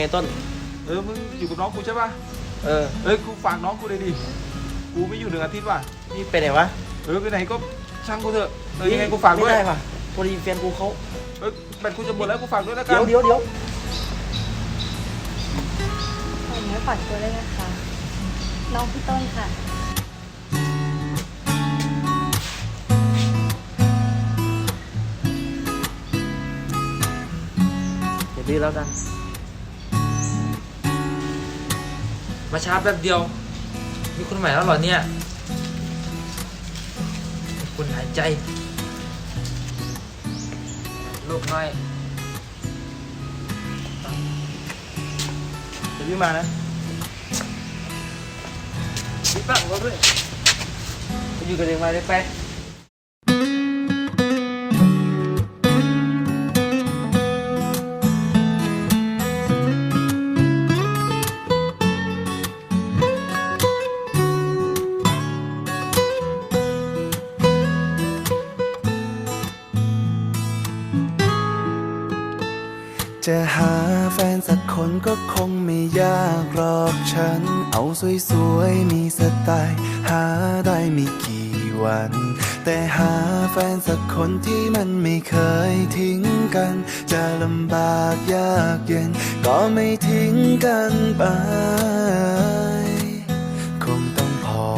ไงต้น เออมึงอยู่กับน้องกูใช่ป่ะเออเอ้ยกูฝากน้องกูเลยดิกูไม่อยู่หนึ่งอาทิตย์ว่ะนี่ไปไหนวะเออไปไหนก็ช่างกูเถอะเออยังไงกูฝากด้วยไม่ได้ว่ะพอดีแฟนกูเขาเออแบตกูจะหมดแล้วกูฝากด้วยแล้วกัเดี๋ยวเดี๋ยวเดี๋ยวขอเนื้อฝากตัวเลยนะคะ น้องพี่ต้นค่ะ เดี๋ยวดื้อแล้วกัน มาช้าแป๊บเดียว มีคนใหม่แล้วเหรอเนี่ยมีคนหายใจลูกน้อยเดี๋ยวพี่มานะพี่ปังรถด้วยไปอยู่กับเด็กมาเลยไป จะหาแฟนสักคนก็คงไม่ยากหรอกฉัน เอาสวยๆ มีสไตล์ หาได้ไม่กี่วัน แต่หาแฟนสักคนที่มันไม่เคยทิ้งกัน จะลำบากยากเย็น ก็ไม่ทิ้งกันไป คงต้องพอ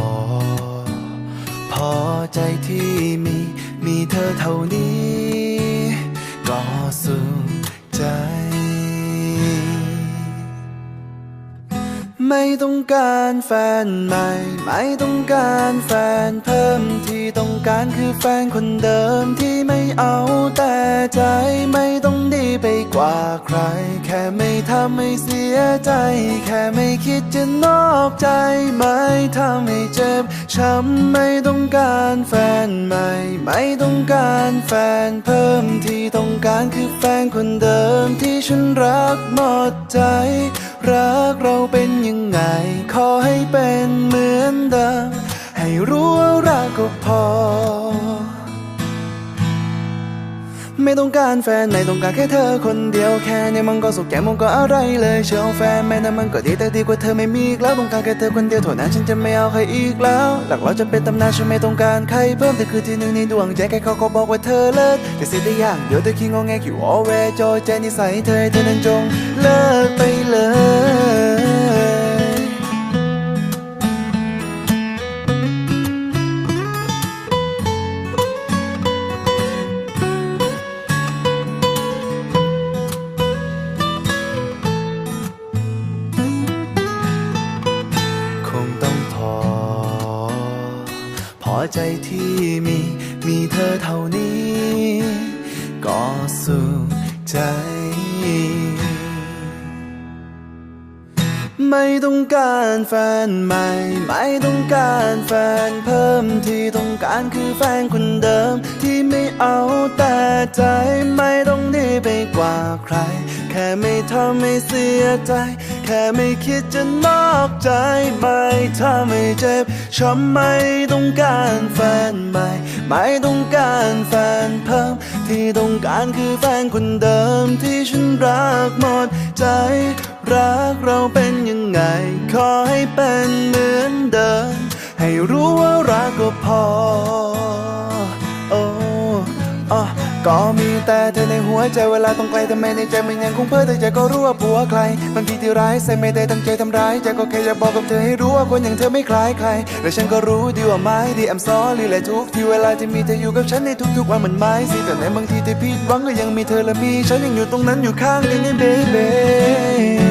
พอใจที่มี มีเธอเท่านี้ ไม่ต้องการแฟนใหม่ ไม่ต้องการแฟนเพิ่มที่ต้องการคือแฟนคนเดิมที่ไม่เอาแต่ใจไม่ต้องดีไปกว่าใคร แค่ไม่ทำให้เสียใจ แค่ไม่คิดจะนอกใจ ไม่ทำให้เจ็บช้ำไม่ต้องการแฟนใหม่ ไม่ต้องการแฟนเพิ่มที่ต้องการคือแฟนคนเดิมที่ฉันรักหมดใจ รักเราเป็นยังไง ขอให้เป็นเหมือนเดิม ให้รู้ว่ารักก็พอ ไม่ต้องการแฟนไม่ต้องการแค่เธอคนเดียวแค่นี้มันก็สุขแก่มันก็อะไรเลยเชียวแฟนแม่นั้นมันก็ดีแต่ดีกว่าเธอไม่มีอีกแล้วต้องการแค่เธอคนเดียวเท่านั้นฉันจะไม่เอาใครอีกแล้วหลักเราจะเป็นตำนานฉันไม่ต้องการใครเพิ่มแต่คือที่หนึ่งในดวงใจแค่เขาก็บอกว่าเธอเลิศแต่สิ่งที่อย่างเดียวเธอคิดงอแงคิว่าแวจอยใจนิสัยเธอเธอนั้นจงเลิก ใจที่มีมีเธอเท่านี้ ก็สุขใจ ไม่ต้องการแฟนใหม่ ไม่ต้องการแฟนเพิ่มที่ต้องการคือแฟนคนเดิม ที่ไม่เอาแต่ใจไม่ต้องดีไปกว่าใคร แค่ไม่ทำให้เสียใจ ค่ไม่คิดจะนอกใจไม่ทำให้เจ็บช้ำไม่ต้องการแฟนใหม่ ไม่ต้องการแฟนเพิ่ม ที่ต้องการคือแฟนคนเดิมที่ฉันรักหมดใจ รักเราเป็นยังไง ขอให้เป็นเหมือนเดิม ให้รู้ว่ารักก็พอ ก็มีแต่เธอในหัวใจเวลาต้องไกลแต่ไม่ในใจมันยังคงเพ้อแต่ใจก็รู้ว่าผัวใครบางทีที่ร้ายใส่ไม่ได้ตั้งใจทำร้ายใจก็แค่อยากบอกกับเธอให้รู้ว่าคนอย่างเธอไม่คล้ายใครและฉันก็รู้ดีว่าไม่ดี I'm sorry และทุกที่เวลาที่มีเธออยู่กับฉันในทุกๆวันเหมือนไม้สิแต่ในบางทีที่ผิดหวังก็ยังมีเธอและมีฉันยังอยู่ตรงนั้นอยู่ข้างกันนี่ baby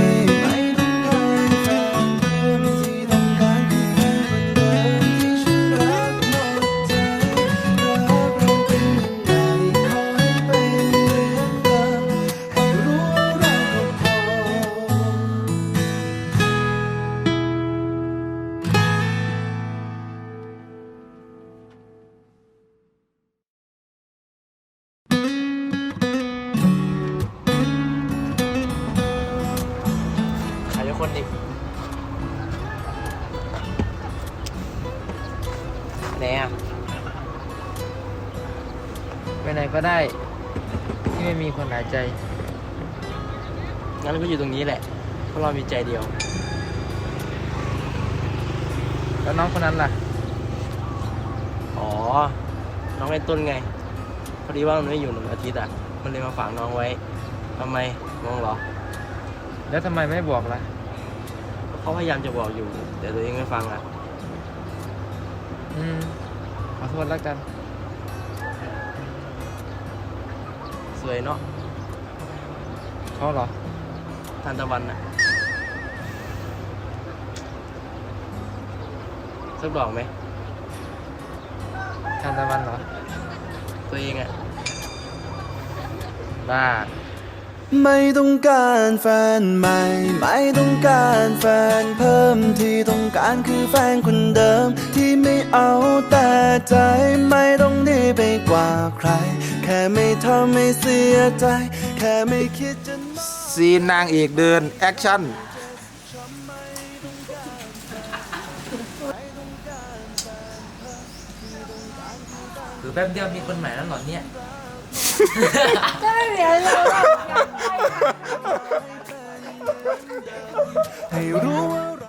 ก็ได้ ที่ไม่มีคนหายใจ งั้นก็อยู่ตรงนี้แหละไเพราะเรามีใจเดียว แล้วน้องคนนั้นล่ะ อ๋อ น้องไอ้ต้นไง พอดีว่ามันไม่อยู่หนึ่งอาทิตย์อะ มันเลยมาฝากน้องไว้ทำไมงงเหรอ แล้วทำไมไม่บอกล่ะ เขาพยายามจะบอกอยู่ แต่ตัวเองไม่ฟังอะ อืม ขอโทษแล้วกัน สวยเนาะเขาเหรอทานตะวันอะสักดอกไหมทานตะวันเหรอ ตัวเองอะบ้า ไม่ต้องการแฟนใหม่ ไม่ต้องการแฟนเพิ่มที่ต้องการคือแฟนคนเดิม ที่ไม่เอาแต่ใจไม่ต้องดีไปกว่าใคร แค่ไม่ทำให้เสียใจ แค่ไม่คิดจะซีนนางเอกเดิน แอคชั่นคือแป๊บเดียวมีคนใหม่แล้วเหรอเนี่ย ก็ไม่มีอะไรเลยให้รู้ว่า